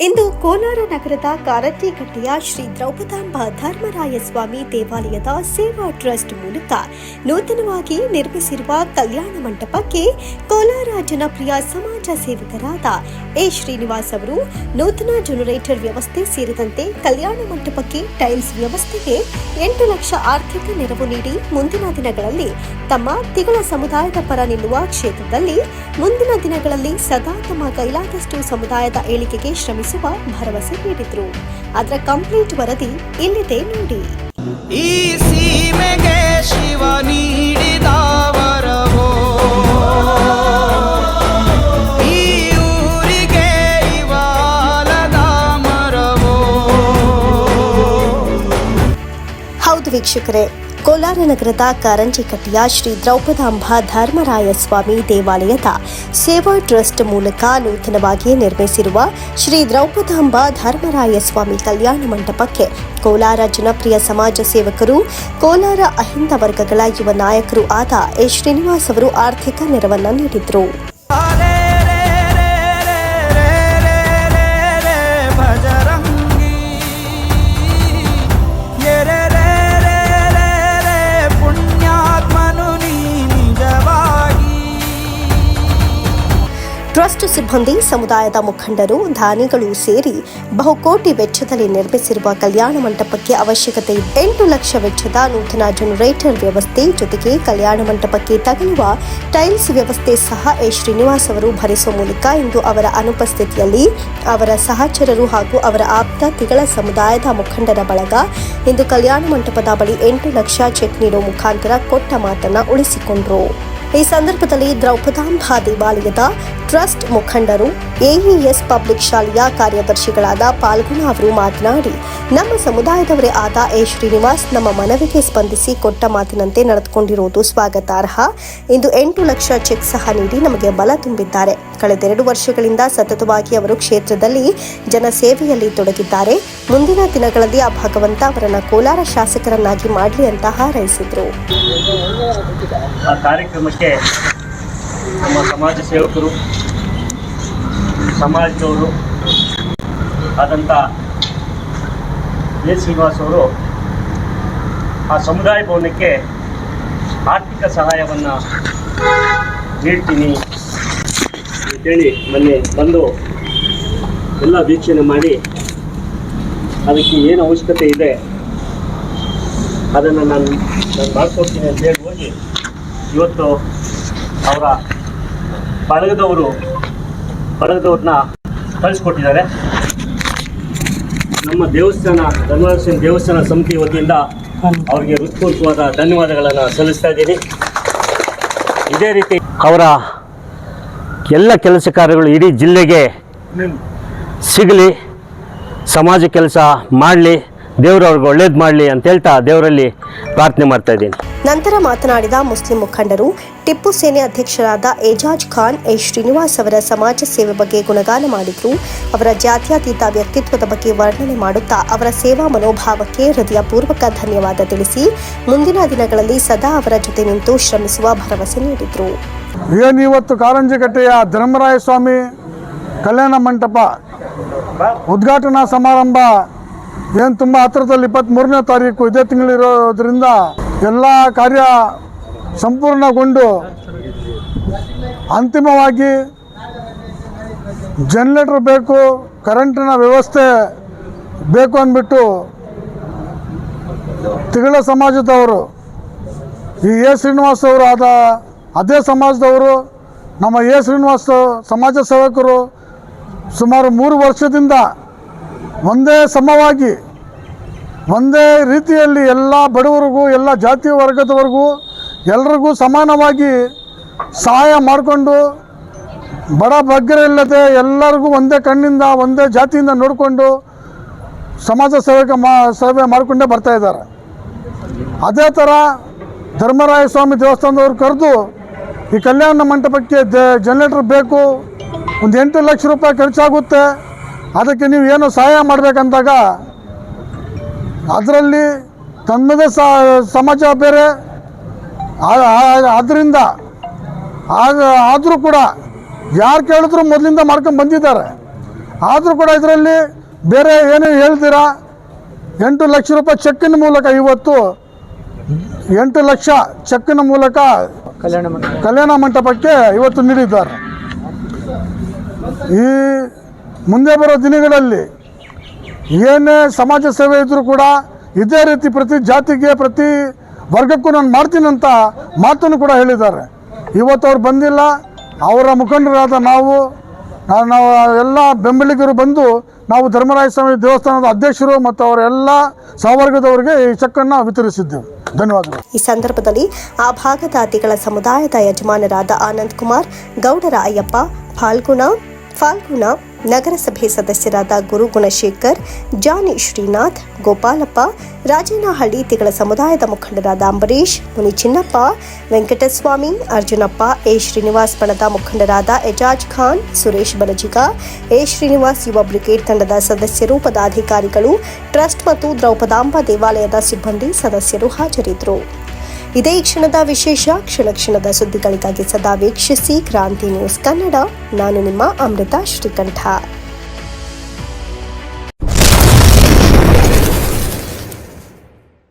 ಇಂದು ಕೋಲಾರ ನಗರದ ಕಾರಟ್ಟಿಕಟ್ಟೆಯ ಶ್ರೀ ದ್ರೌಪದಾಂಬ ಧರ್ಮರಾಯ ಸ್ವಾಮಿ ದೇವಾಲಯದ ಸೇವಾ ಟ್ರಸ್ಟ್ ಮೂಲಕ ನೂತನವಾಗಿ ನಿರ್ಮಿಸಿರುವ ಕಲ್ಯಾಣ ಮಂಟಪಕ್ಕೆ ಕೋಲಾರ ಜನಪ್ರಿಯ ಸಮಾಜ ಸೇವಕರಾದ ಎ. ಶ್ರೀನಿವಾಸ್ ಅವರು ನೂತನ ಜನರೇಟರ್ ವ್ಯವಸ್ಥೆ ಸೇರಿದಂತೆ ಕಲ್ಯಾಣ ಮಂಟಪಕ್ಕೆ ಟೈಲ್ಸ್ ವ್ಯವಸ್ಥೆಗೆ ಎಂಟು ಲಕ್ಷ ಆರ್ಥಿಕ ನೆರವು ನೀಡಿ ಮುಂದಿನ ದಿನಗಳಲ್ಲಿ ತಮ್ಮ ತಿಗಳ ಸಮುದಾಯದ ಪರ ನಿಲ್ಲುವ ಕ್ಷೇತ್ರದಲ್ಲಿ ಮುಂದಿನ ದಿನಗಳಲ್ಲಿ ಸದಾ ತಮ್ಮ ಕೈಲಾದಷ್ಟು ಸಮುದಾಯದ ಏಳಿಗೆಗೆ ಶ್ರಮಿಸುವ ಭರವಸೆ ನೀಡಿದ್ರು. ಅದರ ಕಂಪ್ಲೀಟ್ ವರದಿ ಇಲ್ಲಿದೆ ನೋಡಿ. ಈ ಸೀಮೆಗೆ ವೀಕ್ಷಕರೇ, ಕೋಲಾರ ನಗರದ ಕಾರಂಜಿಕಟ್ಟೆಯ ಶ್ರೀ ದ್ರೌಪದಾಂಬ ಧರ್ಮರಾಯ ಸ್ವಾಮಿ ದೇವಾಲಯದ ಸೇವಾ ಟ್ರಸ್ಟ್ ಮೂಲಕ ನೂತನವಾಗಿ ನಿರ್ಮಿಸಿರುವ ಶ್ರೀ ದ್ರೌಪದಾಂಬ ಧರ್ಮರಾಯ ಸ್ವಾಮಿ ಕಲ್ಯಾಣ ಮಂಟಪಕ್ಕೆ ಕೋಲಾರ ಜನಪ್ರಿಯ ಸಮಾಜ ಸೇವಕರು, ಕೋಲಾರ ಅಹಿಂದ ವರ್ಗಗಳ ಯುವ ನಾಯಕರು ಆದ ಎ. ಶ್ರೀನಿವಾಸ್ ಅವರು ಆರ್ಥಿಕ ನೆರವನ್ನು ನೀಡಿದ್ರು. ಟ್ರಸ್ಟ್ ಸಿಬ್ಬಂದಿ ಸಮುದಾಯದ ಮುಖಂಡರು ದಾನಿಗಳು ಸೇರಿ ಬಹುಕೋಟಿ ವೆಚ್ಚದಲ್ಲಿ ನಿರ್ಮಿಸಿರುವ ಕಲ್ಯಾಣ ಮಂಟಪಕ್ಕೆ ಅವಶ್ಯಕತೆ ಎಂಟು ಲಕ್ಷ ವೆಚ್ಚದ ನೂತನ ಜನರೇಟರ್ ವ್ಯವಸ್ಥೆ ಜೊತೆಗೆ ಕಲ್ಯಾಣ ಮಂಟಪಕ್ಕೆ ತಗಲುವ ಟೈಲ್ಸ್ ವ್ಯವಸ್ಥೆ ಸಹ ಎ. ಶ್ರೀನಿವಾಸ್ ಅವರು ಭರಿಸುವ ಮೂಲಕ ಇಂದು ಅವರ ಅನುಪಸ್ಥಿತಿಯಲ್ಲಿ ಅವರ ಸಹಚರರು ಹಾಗೂ ಅವರ ಆಪ್ತ ತಿಗಳ ಸಮುದಾಯದ ಮುಖಂಡರ ಬಳಗ ಇಂದು ಕಲ್ಯಾಣ ಮಂಟಪದ ಬಳಿ ಎಂಟು ಲಕ್ಷ ಚೆಕ್ ನೀಡುವ ಮುಖಾಂತರ ಕೊಟ್ಟ ಮಾತನ್ನ ಉಳಿಸಿಕೊಂಡರು. ಈ ಸಂದರ್ಭದಲ್ಲಿ ದ್ರೌಪದಾಂಬ ದೇವಾಲಯದ ಟ್ರಸ್ಟ್ ಮುಖಂಡರು ಎಇಎಸ್ ಪಬ್ಲಿಕ್ ಶಾಲೆಯ ಕಾರ್ಯದರ್ಶಿಗಳಾದ ಪಾಲ್ಗುಣ ಅವರು ಮಾತನಾಡಿ, ನಮ್ಮ ಸಮುದಾಯದವರೇ ಆದ ಎ ಶ್ರೀನಿವಾಸ್ ನಮ್ಮ ಮನವಿಗೆ ಸ್ಪಂದಿಸಿ ಕೊಟ್ಟ ಮಾತಿನಂತೆ ನಡೆದುಕೊಂಡಿರುವುದು ಸ್ವಾಗತಾರ್ಹ. ಇಂದು ಎಂಟು ಲಕ್ಷ ಚೆಕ್ ಸಹ ನೀಡಿ ನಮಗೆ ಬಲ ತುಂಬಿದ್ದಾರೆ. ಕಳೆದೆರಡು ವರ್ಷಗಳಿಂದ ಸತತವಾಗಿ ಅವರು ಕ್ಷೇತ್ರದಲ್ಲಿ ಜನಸೇವೆಯಲ್ಲಿ ತೊಡಗಿದ್ದಾರೆ. ಮುಂದಿನ ದಿನಗಳಲ್ಲಿ ಆ ಭಗವಂತ ಅವರನ್ನ ಕೋಲಾರ ಶಾಸಕರನ್ನಾಗಿ ಮಾಡಲಿ ಅಂತ ಹಾರೈಸಿದ್ರು. ನಮ್ಮ ಸಮಾಜ ಸೇವಕರು, ಸಮಾಜದವರು ಆದಂಥ ಎ ಶ್ರೀನಿವಾಸ್ ಅವರು ಆ ಸಮುದಾಯ ಭವನಕ್ಕೆ ಆರ್ಥಿಕ ಸಹಾಯವನ್ನು ನೀಡ್ತೀನಿ ಅಂತೇಳಿ ಮೊನ್ನೆ ಬಂದು ಎಲ್ಲ ವೀಕ್ಷಣೆ ಮಾಡಿ ಅದಕ್ಕೆ ಏನು ಅವಶ್ಯಕತೆ ಇದೆ ಅದನ್ನು ನಾನು ನಾನು ಮಾಡ್ಕೊಡ್ತೀನಿ ಅಂತೇಳಿ ಹೋಗಿ ಇವತ್ತು ಅವರ ಬಳಗದವರು, ಬಳಗದವ್ರನ್ನ ಕಳಿಸ್ಕೊಟ್ಟಿದ್ದಾರೆ. ನಮ್ಮ ದೇವಸ್ಥಾನ, ಧರ್ಮದರ್ಶನ ದೇವಸ್ಥಾನ ಸಮಿತಿ ವತಿಯಿಂದ ಅವರಿಗೆ ಹೃತ್ಪೂರ್ವಕವಾದ ಧನ್ಯವಾದಗಳನ್ನು ಸಲ್ಲಿಸ್ತಾ ಇದ್ದೀನಿ. ಇದೇ ರೀತಿ ಅವರ ಎಲ್ಲ ಕೆಲಸ ಕಾರ್ಯಗಳು ಇಡೀ ಜಿಲ್ಲೆಗೆ ಸಿಗಲಿ, ಸಮಾಜ ಕೆಲಸ ಮಾಡಲಿ ದೇವರವ್ರಿಗೆ ಒಳ್ಳೇದು ಮಾಡಲಿ ಅಂತ ಹೇಳ್ತಾ ದೇವರಲ್ಲಿ ಪ್ರಾರ್ಥನೆ ಮಾಡ್ತಾ ಇದ್ದೀನಿ. ನಂತರ ಮಾತನಾಡಿದ ಮುಸ್ಲಿಂ ಮುಖಂಡರು, ಟಿಪ್ಪು ಸೇನೆ ಅಧ್ಯಕ್ಷರಾದ ಏಜಾಜ್ ಖಾನ್, ಎ. ಶ್ರೀನಿವಾಸ್ ಅವರ ಸಮಾಜ ಸೇವೆ ಬಗ್ಗೆ ಗುಣಗಾನ ಮಾಡಿದ್ರು. ಅವರ ಜಾತ್ಯತೀತ ವ್ಯಕ್ತಿತ್ವದ ಬಗ್ಗೆ ವರ್ಣನೆ ಮಾಡುತ್ತಾ ಅವರ ಸೇವಾ ಮನೋಭಾವಕ್ಕೆ ಹೃದಯಪೂರ್ವಕ ಧನ್ಯವಾದ ತಿಳಿಸಿ ಮುಂದಿನ ದಿನಗಳಲ್ಲಿ ಸದಾ ಅವರ ಜೊತೆ ನಿಂತು ಶ್ರಮಿಸುವ ಭರವಸೆ ನೀಡಿದ್ರು. ಇವತ್ತು ಕಾರಂಜಿಕಟ್ಟೆಯ ಧರ್ಮರಾಯ ಸ್ವಾಮಿ ಕಲ್ಯಾಣ ಮಂಟಪ ಉದ್ಘಾಟನಾ ಸಮಾರಂಭ? ಏನು ತುಂಬ ಹತ್ತಿರದಲ್ಲಿ ಇಪ್ಪತ್ತ್ಮೂರನೇ ತಾರೀಕು ಇದೇ ತಿಂಗಳಿರೋದ್ರಿಂದ ಎಲ್ಲ ಕಾರ್ಯ ಸಂಪೂರ್ಣಗೊಂಡು ಅಂತಿಮವಾಗಿ ಜನ್ರೇಟರ್ ಬೇಕು ಕರೆಂಟಿನ ವ್ಯವಸ್ಥೆ ಬೇಕು ಅಂದ್ಬಿಟ್ಟು ತಿಗಳ ಸಮಾಜದವರು, ಈ ಎ ಶ್ರೀನಿವಾಸ್ ಅವರು ಆದ ಅದೇ ಸಮಾಜದವರು, ನಮ್ಮ ಎ ಶ್ರೀನಿವಾಸ್ ಸಮಾಜ ಸೇವಕರು ಸುಮಾರು ಮೂರು ವರ್ಷದಿಂದ ಒಂದೇ ಸಮವಾಗಿ ಒಂದೇ ರೀತಿಯಲ್ಲಿ ಎಲ್ಲ ಬಡವರಿಗೂ, ಎಲ್ಲ ಜಾತಿ ವರ್ಗದವರೆಗೂ ಎಲ್ರಿಗೂ ಸಮಾನವಾಗಿ ಸಹಾಯ ಮಾಡಿಕೊಂಡು ಬಡ ಬಗ್ಗರಿಲ್ಲದೆ ಎಲ್ಲರಿಗೂ ಒಂದೇ ಕಣ್ಣಿಂದ, ಒಂದೇ ಜಾತಿಯಿಂದ ನೋಡಿಕೊಂಡು ಸಮಾಜ ಸೇವಕ ಮಾ, ಸೇವೆ ಮಾಡಿಕೊಂಡೇ ಬರ್ತಾ ಇದ್ದಾರೆ. ಅದೇ ಥರ ಧರ್ಮರಾಯ ಸ್ವಾಮಿ ದೇವಸ್ಥಾನದವ್ರು ಕರೆದು ಈ ಕಲ್ಯಾಣ ಮಂಟಪಕ್ಕೆ ಜನರೇಟರ್ ಬೇಕು, ಒಂದು ಎಂಟು ಲಕ್ಷ ರೂಪಾಯಿ ಖರ್ಚಾಗುತ್ತೆ, ಅದಕ್ಕೆ ನೀವು ಏನು ಸಹಾಯ ಮಾಡಬೇಕಂದಾಗ ಅದರಲ್ಲಿ ತನ್ನದೇ ಸಮಾಜ ಬೇರೆ. ಅದರಿಂದ ಆಗ ಆದರೂ ಕೂಡ ಯಾರು ಕೇಳಿದ್ರು ಮೊದಲಿಂದ ಮಾಡ್ಕೊಂಡು ಬಂದಿದ್ದಾರೆ. ಆದರೂ ಕೂಡ ಇದರಲ್ಲಿ ಬೇರೆ ಏನು ಹೇಳ್ತೀರಾ? ಎಂಟು ಲಕ್ಷ ರೂಪಾಯಿ ಚೆಕ್ಕಿನ ಮೂಲಕ ಇವತ್ತು ಎಂಟು ಲಕ್ಷ ಚೆಕ್ಕಿನ ಮೂಲಕ ಕಲ್ಯಾಣ ಮಂಟಪಕ್ಕೆ ಇವತ್ತು ನೀಡಿದ್ದಾರೆ. ಈ ಮುಂದೆ ಬರೋ ದಿನಗಳಲ್ಲಿ ಏನೇ ಸಮಾಜ ಸೇವೆ ಇದ್ದರೂ ಕೂಡ ಇದೇ ರೀತಿ ಪ್ರತಿ ಜಾತಿಗೆ, ಪ್ರತಿ ವರ್ಗಕ್ಕೂ ನಾನು ಮಾಡ್ತೀನಂತ ಮಾತನ್ನು ಕೂಡ ಹೇಳಿದ್ದಾರೆ. ಇವತ್ತು ಅವ್ರು ಬಂದಿಲ್ಲ. ಅವರ ಮುಖಂಡರಾದ ನಾವು ನಾವು ಎಲ್ಲ ಬೆಂಬಲಿಗರು ಬಂದು ನಾವು ಧರ್ಮರಾಯ ಸ್ವಾಮಿ ದೇವಸ್ಥಾನದ ಅಧ್ಯಕ್ಷರು ಮತ್ತು ಅವರ ಎಲ್ಲ ಸಹವರ್ಗದವರಿಗೆ ಈ ಚೆಕ್ಕನ್ನು ವಿತರಿಸಿದ್ದೆವು. ಧನ್ಯವಾದಗಳು. ಈ ಸಂದರ್ಭದಲ್ಲಿ ಆ ಭಾಗದ ಅತಿಗಳ ಸಮುದಾಯದ ಯಜಮಾನರಾದ ಆನಂದ್ ಕುಮಾರ್, ಗೌಡರ ಅಯ್ಯಪ್ಪ, ಫಾಲ್ಗುಣ ಫಾಲ್ಗುಣ ನಗರಸಭೆ ಸದಸ್ಯರಾದ ಗುರು ಗುಣಶೇಖರ್ ಜಾನಿ ಶ್ರೀನಾಥ್, ಗೋಪಾಲಪ್ಪ, ರಾಜೇನಹಳ್ಳಿ ತಿಗಳ ಸಮುದಾಯದ ಮುಖಂಡರಾದ ಅಂಬರೀಶ್ ಮುನಿ ಚಿನ್ನಪ್ಪ, ವೆಂಕಟಸ್ವಾಮಿ, ಅರ್ಜುನಪ್ಪ, ಎ ಶ್ರೀನಿವಾಸ್ ಬಣದ ಮುಖಂಡರಾದ ಎಜಾಜ್ ಖಾನ್, ಸುರೇಶ್ ಬಲಜಿಗ, ಎ ಶ್ರೀನಿವಾಸ್ ಯುವ ಬ್ರಿಗೇಡ್ ತಂಡದ ಸದಸ್ಯರು ಪದಾಧಿಕಾರಿಗಳು ಟ್ರಸ್ಟ್ ಮತ್ತು ದ್ರೌಪದಾಂಬ ದೇವಾಲಯದ ಸಿಬ್ಬಂದಿ ಸದಸ್ಯರು ಹಾಜರಿದ್ದರು. ಇದೇ ಕ್ಷಣದ ವಿಶೇಷ, ಕ್ಷಣ ಕ್ಷಣದ ಸುದ್ದಿಗಳಿಗಾಗಿ ಸದಾ ವೀಕ್ಷಿಸಿ ಕ್ರಾಂತಿ ನ್ಯೂಸ್ ಕನ್ನಡ. ನಾನು ನಿಮ್ಮ ಅಮೃತ ಶ್ರೀಕಂಠ.